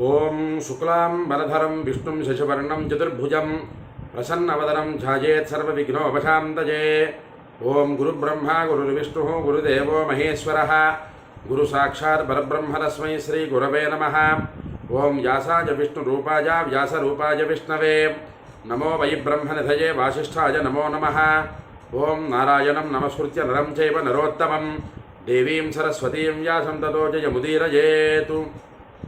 ओं शुक्लां वरधरं विष्णुं शशिवर्णं चतुर्भुजं प्रसन्नवदनं ध्यायेत् ओं ॐ गुरुब्रह्मा, गुरुर्विष्णुः, गुरुदेवो महेश्वरः। गुरुसाक्षात् परब्रह्मरस्मै श्रीगुरवे नमः। ॐ व्यासाय विष्णुरूपाय, व्यासरूपाय विष्णवे। नमो वै ब्रह्मनिधये वासिष्ठाय नमो नमः। ओं नारायणं नमस्कृत्य नरं चैव नरोत्तमं। देवीं सरस्वतीं व्यासं ततो जयमुदीरयेतु।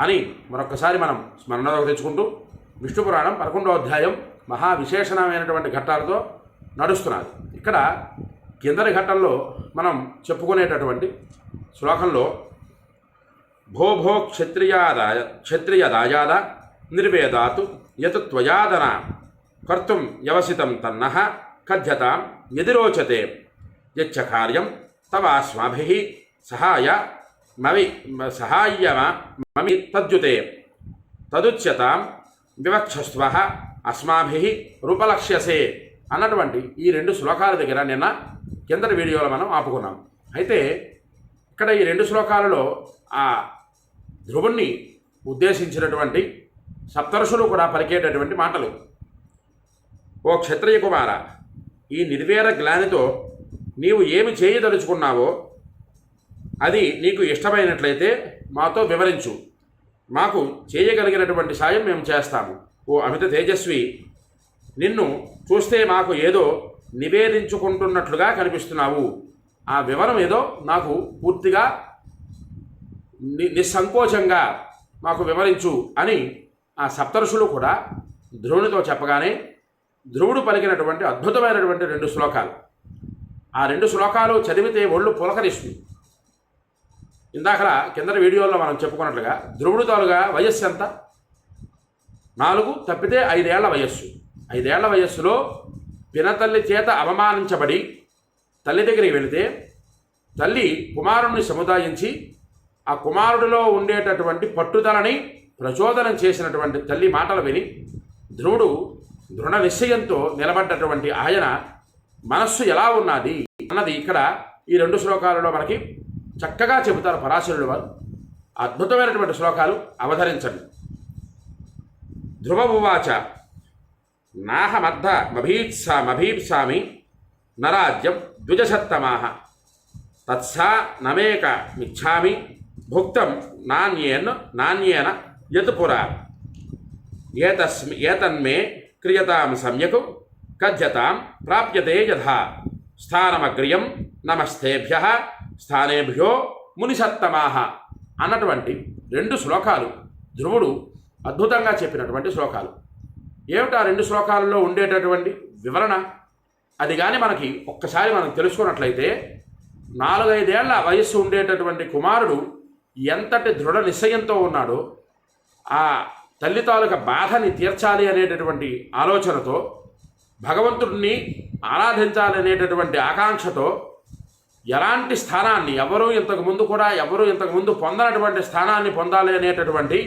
అని మరొకసారి మనం స్మరణలోకి తెచ్చుకుంటూ విష్ణు పురాణం పదకొండో అధ్యాయం మహా విశేషణమైనటువంటి ఘట్టాలతో నడుస్తున్నది. ఇక్కడ కిందటి ఘట్టంలో మనం చెప్పుకునేటటువంటి శ్లోకంలో భో భో క్షత్రియాదాయ క్షత్రియదాయాద నిర్వేదాతు యత్ త్వయాదన కర్తుం వ్యవసితం తన్న కథ్యతాం ఎదిరోచతే యచ్చ కార్యం తవాస్మాభి సహాయ మవి సహాయమ మమి తద్యుతే. తదుచ్యతాం వివక్షస్వ అస్మాభి రూపలక్ష్యసే అన్నటువంటి ఈ రెండు శ్లోకాల దగ్గర నిన్న కిందటి వీడియోలో మనం ఆపుకున్నాం. అయితే ఇక్కడ ఈ రెండు శ్లోకాలలో ఆ ధ్రువుణ్ణి ఉద్దేశించినటువంటి సప్తరుషులు కూడా పలికేటటువంటి మాటలు. ఓ క్షత్రియ కుమార ఈ నిర్వేర గ్లానితో నీవు ఏమి చేయదలుచుకున్నావో అది నీకు ఇష్టమైనట్లయితే మాతో వివరించు. మాకు చేయగలిగినటువంటి సాయం మేము చేస్తాము. ఓ అమిత తేజస్వి నిన్ను చూస్తే మాకు ఏదో నివేదించుకుంటున్నట్లుగా కనిపిస్తున్నావు. ఆ వివరం ఏదో నాకు పూర్తిగా ని నిస్సంకోచంగా మాకు వివరించు అని ఆ సప్తరుషులు కూడా ధ్రువునితో చెప్పగానే ధ్రువుడు పలికినటువంటి అద్భుతమైనటువంటి రెండు శ్లోకాలు. ఆ రెండు శ్లోకాలు చదివితే ఒళ్ళు పులకరిస్తుంది. ఇందాకల కింద వీడియోలో మనం చెప్పుకున్నట్లుగా ధ్రువుడు తాలుగా వయస్సు ఎంత? నాలుగు తప్పితే ఐదేళ్ళ వయస్సు. ఐదేళ్ళ వయస్సులో పినతల్లి చేత అవమానించబడి తల్లి దగ్గరికి వెళితే తల్లి కుమారుణ్ణి సముదాయించి ఆ కుమారుడిలో ఉండేటటువంటి పట్టుదలని ప్రచోదనం చేసినటువంటి తల్లి మాటలు విని ధ్రువుడు దృఢ నిశ్చయంతో నిలబడ్డటువంటి ఆయన మనస్సు ఎలా ఉన్నది అన్నది ఇక్కడ ఈ రెండు శ్లోకాలలో మనకి చక్కగా చెబుతారు పరాశరుడు వారు. అద్భుతమైనటువంటి శ్లోకాలు అవధరించండి ధ్రువమువాచ నాహమర్థ మభీత్సా మభీప్సామి నరాజ్యం ద్విజసత్తమాహ తత్సా నమేక మిచ్ఛామి భుక్తం నాణ్యేన్ నాణ్యేన యత్ పురా. ఏతస్మి ఏతన్మే క్రియతాం సమ్యక్ కథ్యతాం ప్రాప్యతే యథా. స్థానమగ్రియం నమస్తేభ్య స్థానేభ్యో మునిసత్తమాహ అన్నటువంటి రెండు శ్లోకాలు ధ్రువుడు అద్భుతంగా చెప్పినటువంటి శ్లోకాలు. ఏమిటా రెండు శ్లోకాలలో ఉండేటటువంటి వివరణ? అది కానీ మనకి ఒక్కసారి మనం తెలుసుకున్నట్లయితే నాలుగైదేళ్ళ వయస్సు ఉండేటటువంటి కుమారుడు ఎంతటి దృఢ నిశ్చయంతో ఉన్నాడో ఆ తల్లి తాలూక బాధని తీర్చాలి అనేటటువంటి ఆలోచనతో భగవంతుడిని ఆరాధించాలి అనేటటువంటి ఆకాంక్షతో ఎలాంటి స్థానాన్ని ఎవరూ ఇంతకు ముందు కూడా ఎవరూ ఇంతకు ముందు పొందనటువంటి స్థానాన్ని పొందాలి అనేటటువంటి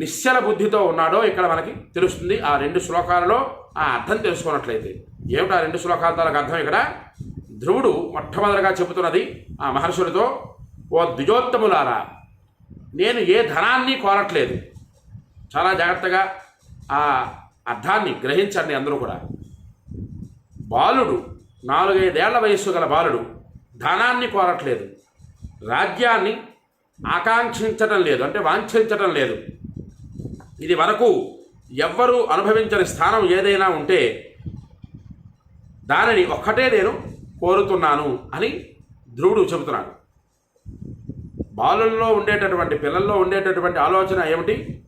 నిశ్చల బుద్ధితో ఉన్నాడో ఇక్కడ మనకి తెలుస్తుంది ఆ రెండు శ్లోకాలలో ఆ అర్థం తెలుసుకున్నట్లయితే. ఏమిటి ఆ రెండు శ్లోకాల తాలకు అర్థం ఇక్కడ? ధ్రువుడు మొట్టమొదటిగా చెబుతున్నది ఆ మహర్షులతో ఓ ద్విజోత్తములారా నేను ఏ ధనాన్ని కోరట్లేదు. చాలా జాగ్రత్తగా ఆ అర్థాన్ని గ్రహించండి అందరూ కూడా. బాలుడు నాలుగైదేళ్ళ వయస్సు గల బాలుడు ధనాన్ని కోరట్లేదు. రాజ్యాన్ని ఆకాంక్షించటం లేదు. అంటే వాంఛించటం లేదు. ఇది వరకు ఎవ్వరూ అనుభవించని స్థానం ఏదైనా ఉంటే దానిని ఒక్కటే నేను కోరుతున్నాను అని ధ్రువుడు చెబుతున్నాడు. బాలుల్లో ఉండేటటువంటి పిల్లల్లో ఉండేటటువంటి ఆలోచన ఏమిటి?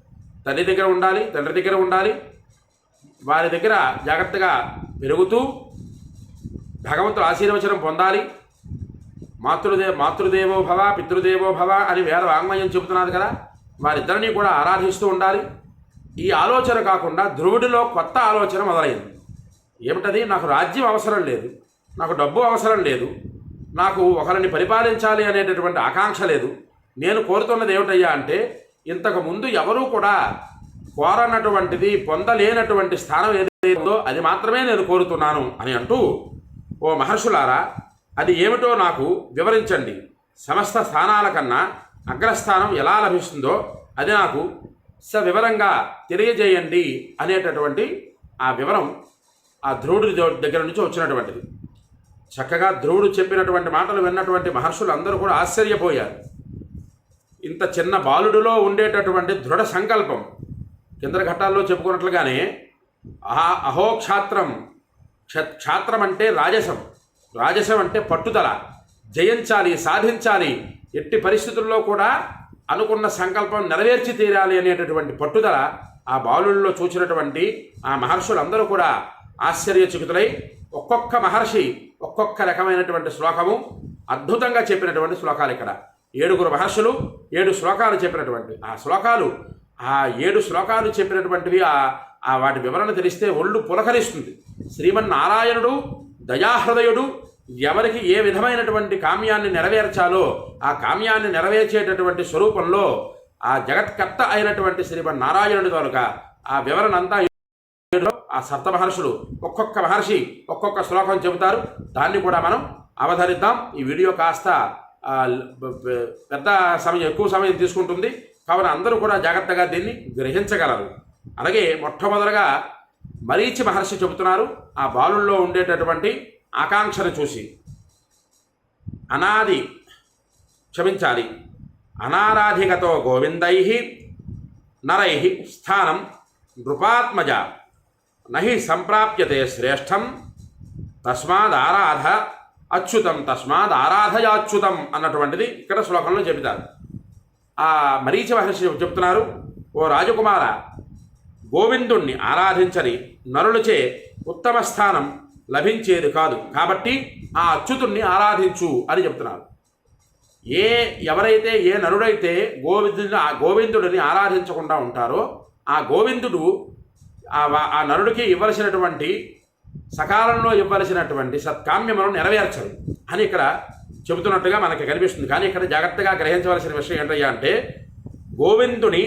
తల్లి దగ్గర ఉండాలి తండ్రి దగ్గర ఉండాలి. వారి దగ్గర జాగ్రత్తగా పెరుగుతూ భగవంతుడు ఆశీర్వచనం పొందాలి. మాతృదే మాతృదేవో భవ పితృదేవో భవ అని వేద వాంగ్మయం చెబుతున్నారు కదా. వారిద్దరినీ కూడా ఆరాధిస్తూ ఉండాలి. ఈ ఆలోచన కాకుండా ధ్రువుడిలో కొత్త ఆలోచన మొదలైంది. ఏమిటది? నాకు రాజ్యం అవసరం లేదు. నాకు డబ్బు అవసరం లేదు. నాకు ఒకరిని పరిపాలించాలి అనేటటువంటి ఆకాంక్ష లేదు. నేను కోరుతున్నది ఏమిటయ్యా అంటే ఇంతకు ముందు ఎవరూ కూడా కోరనటువంటిది పొందలేనటువంటి స్థానం ఏదైతే ఉందో అది మాత్రమే నేను కోరుతున్నాను అని అంటూ ఓ మహర్షులారా అది ఏమిటో నాకు వివరించండి. సమస్త స్థానాల కన్నా అగ్రస్థానం ఎలా లభిస్తుందో అది నాకు సవివరంగా తెలియజేయండి అనేటటువంటి ఆ వివరం ఆ ధ్రువుడి దో- దగ్గర నుంచి వచ్చినటువంటిది. చక్కగా ధ్రువుడు చెప్పినటువంటి మాటలు విన్నటువంటి మహర్షులు అందరూ కూడా ఆశ్చర్యపోయారు. ఇంత చిన్న బాలుడిలో ఉండేటటువంటి దృఢ సంకల్పం. కింద ఘట్టాల్లో చెప్పుకున్నట్లుగానే అహో అహోక్షాత్రం క్ష క్షాత్రం అంటే రాజసం. రాజసం అంటే పట్టుదల. జయించాలి సాధించాలి. ఎట్టి పరిస్థితుల్లో కూడా అనుకున్న సంకల్పం నెరవేర్చి తీరాలి అనేటటువంటి పట్టుదల ఆ బాలుల్లో చూచినటువంటి ఆ మహర్షులందరూ కూడా ఆశ్చర్యచకితులై ఒక్కొక్క మహర్షి ఒక్కొక్క రకమైనటువంటి శ్లోకము అద్భుతంగా చెప్పినటువంటి శ్లోకాలు ఇక్కడ. ఏడుగురు మహర్షులు ఏడు శ్లోకాలు చెప్పినటువంటి. ఆ శ్లోకాలు ఆ ఏడు శ్లోకాలు చెప్పినటువంటివి ఆ ఆ వాటి వివరణ తెలిస్తే ఒళ్ళు పులకరిస్తుంది. శ్రీమన్నారాయణుడు దయాహృదయుడు ఎవరికి ఏ విధమైనటువంటి కామ్యాన్ని నెరవేర్చాలో ఆ కామ్యాన్ని నెరవేర్చేటటువంటి స్వరూపంలో ఆ జగత్కర్త అయినటువంటి శ్రీమన్నారాయణుడి కనుక ఆ వివరణ అంతా ఆ సప్త మహర్షులు ఒక్కొక్క మహర్షి ఒక్కొక్క శ్లోకం చెబుతారు. దాన్ని కూడా మనం అవధరిద్దాం. ఈ వీడియో కాస్త పెద్ద సమయం ఎక్కువ సమయం తీసుకుంటుంది. కావున అందరూ కూడా జాగ్రత్తగా దీన్ని గ్రహించగలరు. అలాగే మొట్టమొదటగా మరీచి మహర్షి చెబుతున్నారు ఆ బాలుల్లో ఉండేటటువంటి ఆకాంక్షను చూసి. అనాది క్షమించాలి. అనారాధిగతో గోవిందై నరై స్థానం నృపాత్మజ నహి సంప్రాప్యతే శ్రేష్టం తస్మాదారాధ అచ్యుతం తస్మాదారాధయాచ్యుతం అన్నటువంటిది ఇక్కడ శ్లోకంలో చెబుతారు. ఆ మరీచి మహర్షి చెబుతున్నారు ఓ రాజకుమార గోవిందుణ్ణి ఆరాధించని నరులచే ఉత్తమ స్థానం లభించేది కాదు. కాబట్టి ఆ అచ్యుతుణ్ణి ఆరాధించు అని చెప్తున్నారు. ఏ ఎవరైతే ఏ నరుడైతే గోవిందుని ఆ గోవిందుడిని ఆరాధించకుండా ఉంటారో ఆ గోవిందుడు ఆ నరుడికి ఇవ్వలసినటువంటి సకాలంలో ఇవ్వలసినటువంటి సత్కామ్యములను నెరవేర్చరు అని ఇక్కడ చెబుతున్నట్టుగా మనకి కనిపిస్తుంది. కానీ ఇక్కడ జాగ్రత్తగా గ్రహించవలసిన విషయం ఏంటయ్యా అంటే గోవిందుని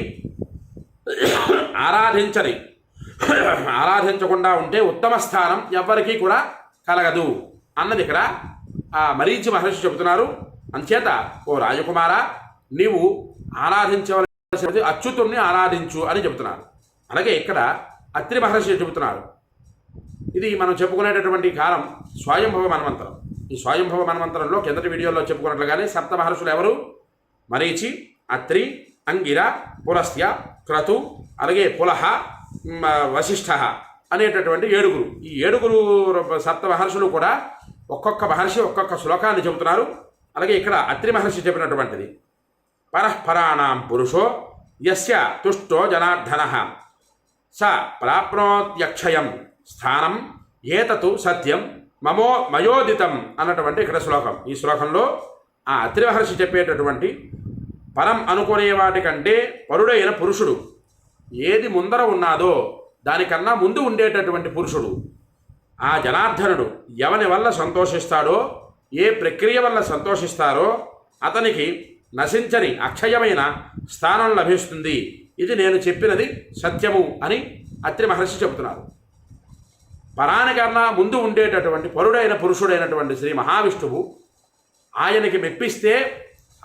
ఆరాధించని ఆరాధించకుండా ఉంటే ఉత్తమ స్థానం ఎవ్వరికీ కూడా కలగదు అన్నది ఇక్కడ ఆ మరీచి మహర్షి చెబుతున్నారు. అంచేత ఓ రాజకుమార నీవు ఆరాధించవలసినది అచ్యుతుణ్ణి ఆరాధించు అని చెబుతున్నారు. అలాగే ఇక్కడ అత్రి మహర్షి చెబుతున్నారు. ఇది మనం చెప్పుకునేటటువంటి కాలం స్వయంభవ మన్వంతరం. ఈ స్వయంభవ మన్వంతరంలో కిందటి వీడియోలో చెప్పుకున్నట్లుగానే సప్త మహర్షులు ఎవరు? మరీచి అత్రి అంగిర పులస్య క్రతు అలాగే పులహ వశిష్ఠ అనేటటువంటి ఏడుగురు. ఈ ఏడుగురు సప్త మహర్షులు కూడా ఒక్కొక్క మహర్షి ఒక్కొక్క శ్లోకాన్ని చెబుతున్నారు. అలాగే ఇక్కడ అత్రి మహర్షి చెప్పినటువంటిది. పరస్పరాణం పురుషో యస్య తుష్టో జనార్దన. స ప్రాప్నోత్యక్షయం స్థానం ఏతతు సత్యం మమో మయోదితం అన్నటువంటి ఇక్కడ శ్లోకం. ఈ శ్లోకంలో ఆ అత్రి మహర్షి చెప్పేటటువంటి పరం అనుకునే వాటికంటే పరుడైన పురుషుడు. ఏది ముందర ఉన్నాదో దానికన్నా ముందు ఉండేటటువంటి పురుషుడు. ఆ జనార్దనుడు ఎవని వల్ల సంతోషిస్తాడో ఏ ప్రక్రియ వల్ల సంతోషిస్తారో అతనికి నశించని అక్షయమైన స్థానం లభిస్తుంది. ఇది నేను చెప్పినది సత్యము అని అత్రి మహర్షి చెబుతున్నారు. పరానికన్నా ముందు ఉండేటటువంటి పరుడైన పురుషుడైనటువంటి శ్రీ మహావిష్ణువు ఆయనకి మెప్పిస్తే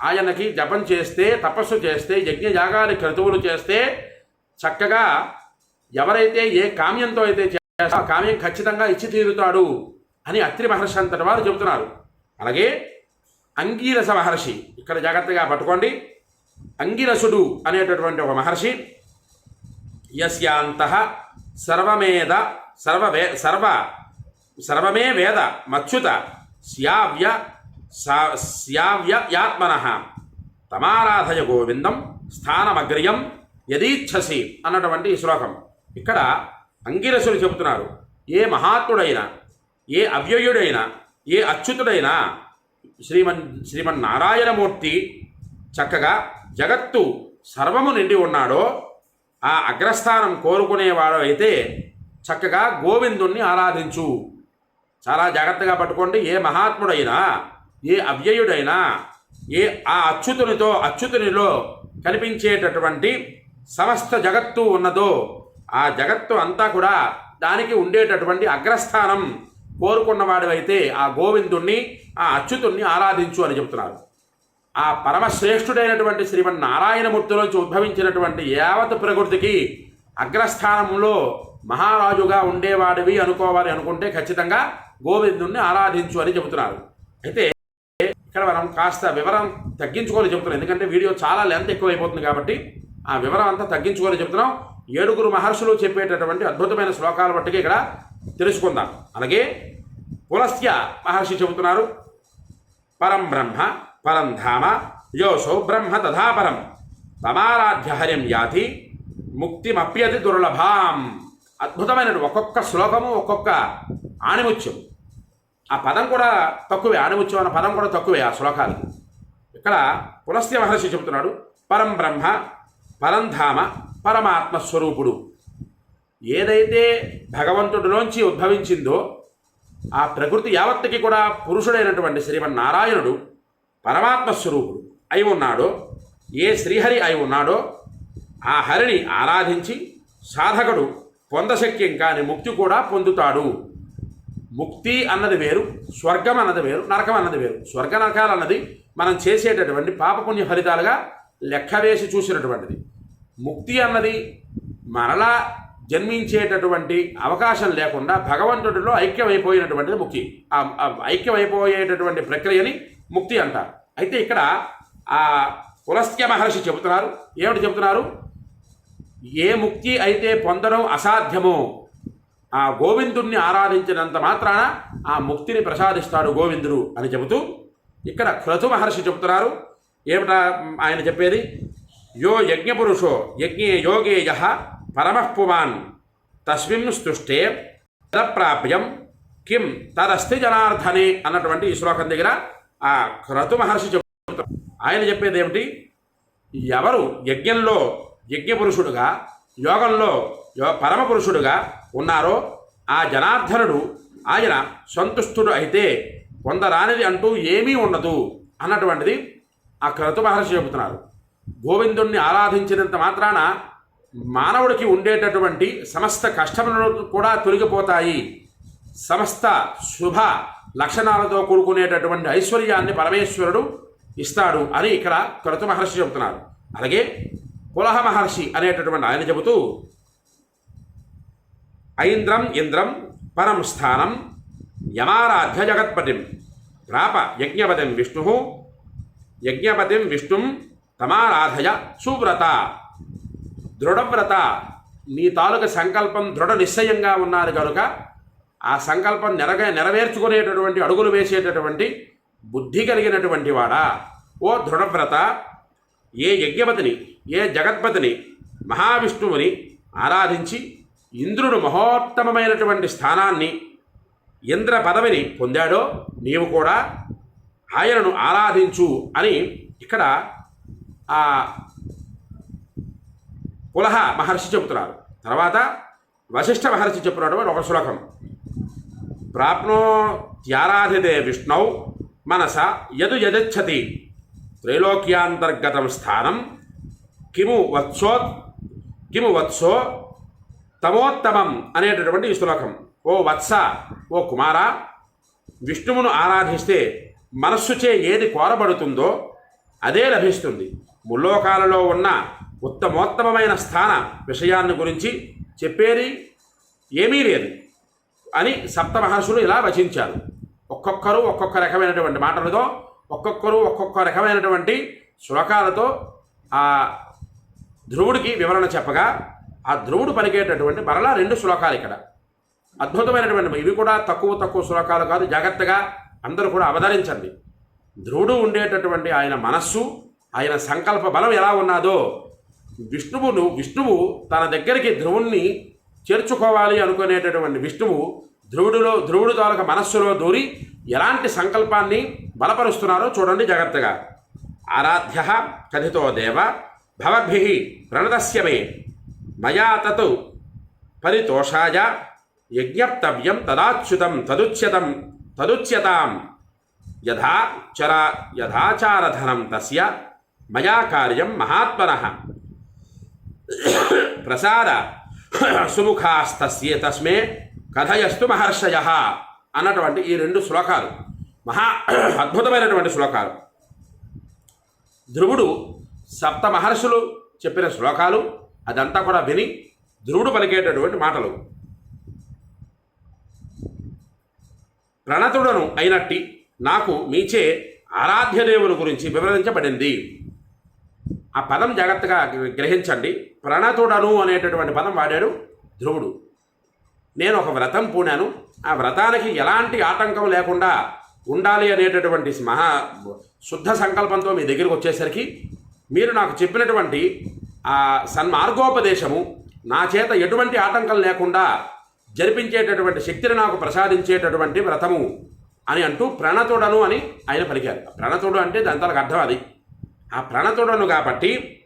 ఆయనకి జపం చేస్తే తపస్సు చేస్తే యజ్ఞయాగాది క్రతువులు చేస్తే చక్కగా ఎవరైతే ఏ కామ్యంతో అయితే చేస్తా కామ్యం ఖచ్చితంగా ఇచ్చి తీరుతాడు అని అత్రి మహర్షి అంతటి వారు చెబుతున్నారు. అలాగే అంగీరస మహర్షి ఇక్కడ జాగ్రత్తగా పట్టుకోండి. అంగిరసుడు అనేటటువంటి ఒక మహర్షి యస్యాంత సర్వమేద సర్వవే సర్వ సర్వమే వేద మచ్యుత శ్యావ్య యాత్మన. తమారాధయ గోవిందం స్థానమగ్రయం యదీచ్ఛసి అన్నటువంటి శ్లోకం. ఇక్కడ అంగిరసులు చెబుతున్నారు ఏ మహాత్ముడైనా ఏ అవ్యయుడైనా ఏ అచ్యుతుడైనా శ్రీమన్ శ్రీమన్నారాయణమూర్తి చక్కగా జగత్తు సర్వము నిండి ఉన్నాడో ఆ అగ్రస్థానం కోరుకునేవాడు అయితే చక్కగా గోవిందుణ్ణి ఆరాధించు. చాలా జాగ్రత్తగా పట్టుకోండి ఏ మహాత్ముడైనా ఏ అవ్యయుడైనా ఏ ఆ అచ్యుతునితో అచ్యుతునిలో కనిపించేటటువంటి సమస్త జగత్తు ఉన్నదో ఆ జగత్తు అంతా కూడా దానికి ఉండేటటువంటి అగ్రస్థానం కోరుకున్నవాడివైతే ఆ గోవిందుణ్ణి ఆ అచ్యుతుణ్ణి ఆరాధించు అని చెప్తున్నారు ఆ పరమశ్రేష్ఠుడైనటువంటి శ్రీమన్నారాయణమూర్తిలోంచి ఉద్భవించినటువంటి యావత్ ప్రకృతికి అగ్రస్థానంలో మహారాజుగా ఉండేవాడివి అనుకోవాలి అనుకుంటే ఖచ్చితంగా గోవిందుణ్ణి ఆరాధించు అని చెబుతున్నారు. అయితే ఇక్కడ మనం కాస్త వివరం తగ్గించుకొని చెబుతున్నాం ఎందుకంటే వీడియో చాలా లెంత్ ఎక్కువైపోతుంది కాబట్టి ఆ వివరం అంతా తగ్గించుకొని చెబుతున్నాం ఏడుగురు మహర్షులు చెప్పేటటువంటి అద్భుతమైన శ్లోకాల బట్టికి ఇక్కడ తెలుసుకుందాం. అలాగే పులస్త్య మహర్షి చెబుతున్నారు. పరం బ్రహ్మ పరం ధామ యోసో బ్రహ్మ తథాపరం తమారాధ్య హరిం యాతి ముక్తిమప్యతి దుర్లభాం. అద్భుతమైన ఒక్కొక్క శ్లోకము ఒక్కొక్క ఆణిముత్యం. ఆ పదం కూడా తక్కువే ఆణిముత్యం అన్న పదం కూడా తక్కువే ఆ శ్లోకాలకి ఇక్కడ పులస్త్య మహర్షి చెబుతున్నాడు పరం బ్రహ్మ పరంధామ పరమాత్మ స్వరూపుడు ఏదైతే భగవంతుడిలోంచి ఉద్భవించిందో ఆ ప్రకృతి యావత్తుకి కూడా పురుషుడైనటువంటి శ్రీమన్నారాయణుడు పరమాత్మ స్వరూపుడు అయి ఉన్నాడో ఏ శ్రీహరి అయి ఉన్నాడో ఆ హరిని ఆరాధించి సాధకుడు పొందశక్యం కాని ముక్తి కూడా పొందుతాడు. ముక్తి అన్నది వేరు స్వర్గం అన్నది వేరు నరకం అన్నది వేరు. స్వర్గ నరకాలు అన్నది మనం చేసేటటువంటి పాపపుణ్య ఫలితాలుగా లెక్క వేసి చూసినటువంటిది. ముక్తి అన్నది మరలా జన్మించేటటువంటి అవకాశం లేకుండా భగవంతుడిలో ఐక్యమైపోయినటువంటిది ముక్తి. ఆ ఐక్యమైపోయేటటువంటి ప్రక్రియని ముక్తి అంటారు. అయితే ఇక్కడ ఆ పులస్త్య మహర్షి చెబుతున్నారు. ఏమిటి చెబుతున్నారు? ఏ ముక్తి అయితే పొందడం అసాధ్యమో ఆ గోవిందుణ్ణి ఆరాధించినంత మాత్రాన ఆ ముక్తిని ప్రసాదిస్తాడు గోవిందుడు అని చెబుతూ ఇక్కడ క్రతు మహర్షి చెబుతున్నారు. ఏమిటా ఆయన చెప్పేది? యో యజ్ఞపురుషో యజ్ఞే యోగేయ పరమఃపుమాన్ తస్మిం స్తుష్టే తదప్రాప్యం కిం తదస్తి జనార్దనే అన్నటువంటి ఈ శ్లోకం దగ్గర ఆ క్రతు మహర్షి చెబుతారు ఆయన చెప్పేది ఏమిటి? ఎవరు యజ్ఞంలో యజ్ఞపురుషుడుగా యోగంలో యో పరమపురుషుడుగా ఉన్నారో ఆ జనార్దనుడు ఆయన సంతుష్టుడు అయితే పొందరానిది అంటూ ఏమీ ఉండదు అన్నటువంటిది ఆ క్రతు మహర్షి చెబుతున్నారు. గోవిందుణ్ణి ఆరాధించినంత మాత్రాన మానవుడికి ఉండేటటువంటి సమస్త కష్టములు కూడా తొలగిపోతాయి. సమస్త శుభ లక్షణాలతో కూడుకునేటటువంటి ఐశ్వర్యాన్ని పరమేశ్వరుడు ఇస్తాడు అని ఇక్కడ క్రతు మహర్షి చెబుతున్నారు. అలాగే పులహ మహర్షి అనేటటువంటి ఆయన చెబుతూ ఐంద్రం ఇంద్రం పరం స్థానం యమారాధ్య జగత్పతిం. ప్రాప యజ్ఞపతిం విష్ణు యజ్ఞపతిం విష్ణుం తమారాధయ సువ్రత. దృఢవ్రత. నీ తాలూక సంకల్పం దృఢ నిశ్చయంగా ఉన్నారు కనుక ఆ సంకల్పం నెరగ నెరవేర్చుకునేటటువంటి అడుగులు వేసేటటువంటి బుద్ధి కలిగినటువంటి వాడా. ఓ దృఢవ్రత ఏ యజ్ఞపతిని ఏ జగత్పతిని మహావిష్ణువుని ఆరాధించి ఇంద్రుడు మహోత్తమమైనటువంటి స్థానాన్ని ఇంద్ర పదవిని పొందాడో నీవు కూడా ఆయనను ఆరాధించు అని ఇక్కడ ఆ పులహ మహర్షి చెబుతున్నారు. తర్వాత వశిష్ఠ మహర్షి చెప్పినటువంటి ఒక శ్లోకం. ప్రాప్నో త్యారాధితే విష్ణౌ మనస యదు యదచ్చతి త్రైలోక్యాంతర్గతం స్థానం. కిము వత్సో కిము వత్సో తమోత్తమం అనేటటువంటి ఈ శ్లోకం. ఓ వత్స ఓ కుమార విష్ణువును ఆరాధిస్తే మనస్సుచే ఏది కోరబడుతుందో అదే లభిస్తుంది. ముల్లోకాలలో ఉన్న ఉత్తమోత్తమమైన స్థాన విషయాన్ని గురించి చెప్పేది ఏమీ లేదు అని సప్తమహర్షులు ఇలా వచించారు. ఒక్కొక్కరు ఒక్కొక్క రకమైనటువంటి మాటలతో ఒక్కొక్కరు ఒక్కొక్క రకమైనటువంటి శ్లోకాలతో ఆ ధ్రువుడికి వివరణ చెప్పగా ఆ ధ్రువుడు పలికేటటువంటి మరలా రెండు శ్లోకాలు ఇక్కడ. అద్భుతమైనటువంటి ఇవి కూడా తక్కువ తక్కువ శ్లోకాలు కాదు జాగ్రత్తగా అందరూ కూడా అవతరించండి. ధ్రువుడు ఉండేటటువంటి ఆయన మనస్సు ఆయన సంకల్ప బలం ఎలా ఉన్నాదో విష్ణువును విష్ణువు తన దగ్గరికి ధ్రువుణ్ణి చేర్చుకోవాలి అనుకునేటటువంటి విష్ణువు ధ్రువుడిలో ధ్రువుడు తాలూక మనస్సులో దూరి ఎలాంటి సంకల్పాన్ని బలపరుస్తున్నారో చూడండి జాగ్రత్తగా. ఆరాధ్య కథితో దేవ భవద్భి ప్రణతస్యమే మయా తత్. పరితోషాయ యజ్ఞప్తవ్యం తదాచ్యుతం తదుచ్యతం తదుచ్యతాం. యథా చర యథాచారధనం తస్య మయా కార్యం మహాత్మన. ప్రసాద సుముఖాస్తస్యే తస్మే కథయస్తు మహర్షయ అన్నటువంటి ఈ రెండు శ్లోకాలు. మహా అద్భుతమైనటువంటి శ్లోకాలు. ధ్రువుడు సప్త మహర్షులు చెప్పిన శ్లోకాలు అదంతా కూడా విని ధ్రువుడు పలికేటటువంటి మాటలు. ప్రణతుడను అయినట్టి నాకు మీచే ఆరాధ్య దేవుని గురించి వివరించబడింది. ఆ పదం జాగ్రత్తగా గ్రహించండి. ప్రణతుడను అనేటటువంటి పదం వాడాడు ధ్రువుడు. నేను ఒక వ్రతం పూనాను. ఆ వ్రతానికి ఎలాంటి ఆటంకం లేకుండా ఉండాలి అనేటటువంటి మహా శుద్ధ సంకల్పంతో మీ దగ్గరికి వచ్చేసరికి మీరు నాకు చెప్పినటువంటి ఆ సన్మార్గోపదేశము నా చేత ఎటువంటి ఆటంకం లేకుండా జరిపించేటటువంటి శక్తిని నాకు ప్రసాదించేటటువంటి వ్రతము అని అంటూ ప్రణతుడను అని ఆయన పలికారు. ప్రణతుడు అంటే దాని తనకు అర్థం అది. ఆ ప్రణతుడను కాబట్టి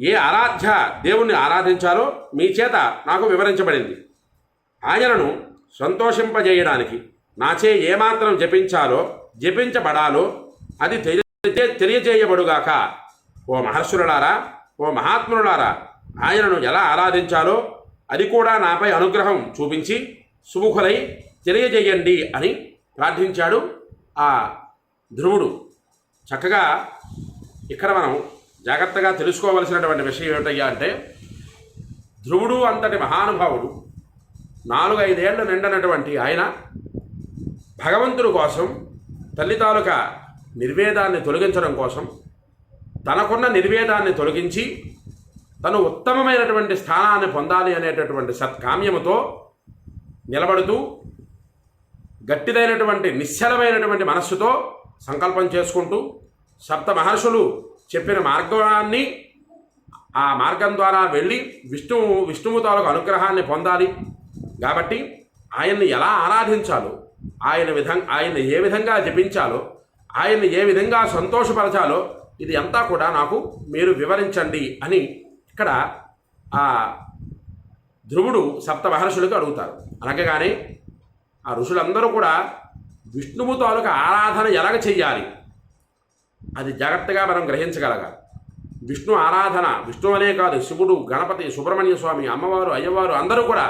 ఏ ఆరాధ్య దేవుణ్ణి ఆరాధించాలో మీ చేత నాకు వివరించబడింది. ఆయనను సంతోషింపజేయడానికి నాచే ఏమాత్రం జపించాలో జపించబడాలో అది తెలియ తెలియజేయబడుగాక. ఓ మహర్షులడారా ఓ మహాత్ములారా ఆయనను ఎలా ఆరాధించాలో అది కూడా నాపై అనుగ్రహం చూపించి సుముఖులై తెలియజేయండి అని ప్రార్థించాడు ఆ ధ్రువుడు. చక్కగా ఇక్కడ మనం జాగ్రత్తగా తెలుసుకోవలసినటువంటి విషయం ఏమిటయ్యా అంటే ధ్రువుడు అంతటి మహానుభావుడు నాలుగు నిండనటువంటి ఆయన భగవంతుడు కోసం తల్లి తాలూకా నిర్వేదాన్ని తొలగించడం కోసం తనకున్న నిర్వేదాన్ని తొలగించి తను ఉత్తమమైనటువంటి స్థానాన్ని పొందాలి అనేటటువంటి సత్కామ్యముతో నిలబడుతూ గట్టిదైనటువంటి నిశ్చలమైనటువంటి మనస్సుతో సంకల్పం చేసుకుంటూ సప్త మహర్షులు చెప్పిన మార్గాన్ని ఆ మార్గం ద్వారా వెళ్ళి విష్ణువు విష్ణువు తాలూకు అనుగ్రహాన్ని పొందాలి. కాబట్టి ఆయన్ని ఎలా ఆరాధించాలో ఆయన విధం ఆయన్ని ఏ విధంగా జపించాలో ఆయన్ని ఏ విధంగా సంతోషపరచాలో ఇది అంతా కూడా నాకు మీరు వివరించండి అని ఇక్కడ ఆ ధ్రువుడు సప్త మహర్షులకు అడుగుతారు. అనగానే ఆ ఋషులందరూ కూడా విష్ణువు తాలూకు ఆరాధన ఎలాగ చెయ్యాలి? అది జాగ్రత్తగా మనం గ్రహించగలగాలి. విష్ణు ఆరాధన విష్ణు అనే కాదు శివుడు గణపతి సుబ్రహ్మణ్య స్వామి అమ్మవారు అయ్యవారు అందరూ కూడా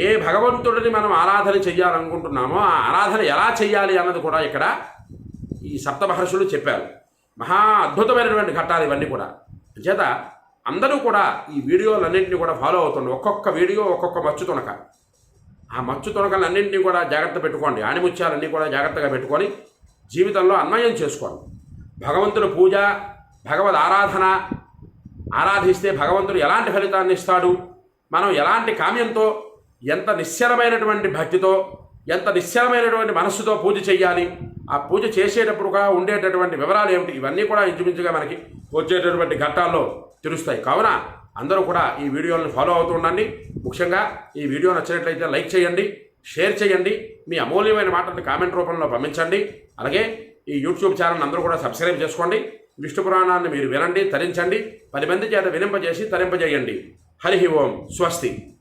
ఏ భగవంతుడిని మనం ఆరాధన చెయ్యాలనుకుంటున్నామో ఆ ఆరాధన ఎలా చెయ్యాలి అన్నది కూడా ఇక్కడ ఈ సప్త మహర్షులు చెప్పారు. మహా అద్భుతమైనటువంటి ఘట్టాలు ఇవన్నీ కూడా. చేత అందరూ కూడా ఈ వీడియోలన్నింటినీ కూడా ఫాలో అవుతుండే. ఒక్కొక్క వీడియో ఒక్కొక్క మచ్చు తునక. ఆ మచ్చు తునకలన్నింటినీ కూడా జాగ్రత్త పెట్టుకోండి. ఆణిముత్యాలన్నీ కూడా జాగ్రత్తగా పెట్టుకొని జీవితంలో అన్వయం చేసుకోండి. భగవంతుని పూజ భగవద్ ఆరాధన ఆరాధిస్తే భగవంతుడు ఎలాంటి ఫలితాన్ని ఇస్తాడు? మనం ఎలాంటి కామ్యంతో ఎంత నిశ్చలమైనటువంటి భక్తితో ఎంత నిశ్చలమైనటువంటి మనస్సుతో పూజ చేయాలి? ఆ పూజ చేసేటప్పుడుగా ఉండేటటువంటి వివరాలు ఏమిటి? ఇవన్నీ కూడా ఇంచుమించుగా మనకి వచ్చేటటువంటి ఘట్టాల్లో తెలుస్తాయి. కావున అందరూ కూడా ఈ వీడియోలను ఫాలో అవుతూ ఉండండి. ముఖ్యంగా ఈ వీడియో నచ్చినట్లయితే లైక్ చేయండి షేర్ చేయండి మీ అమూల్యమైన మాటలను కామెంట్ రూపంలో పంపించండి. అలాగే ఈ యూట్యూబ్ ఛానల్ అందరూ కూడా సబ్స్క్రైబ్ చేసుకోండి. విష్ణు పురాణాన్ని మీరు వినండి తరించండి. పది మంది చేత వినింపజేసి తరింపజేయండి. హరి ఓం స్వస్తి.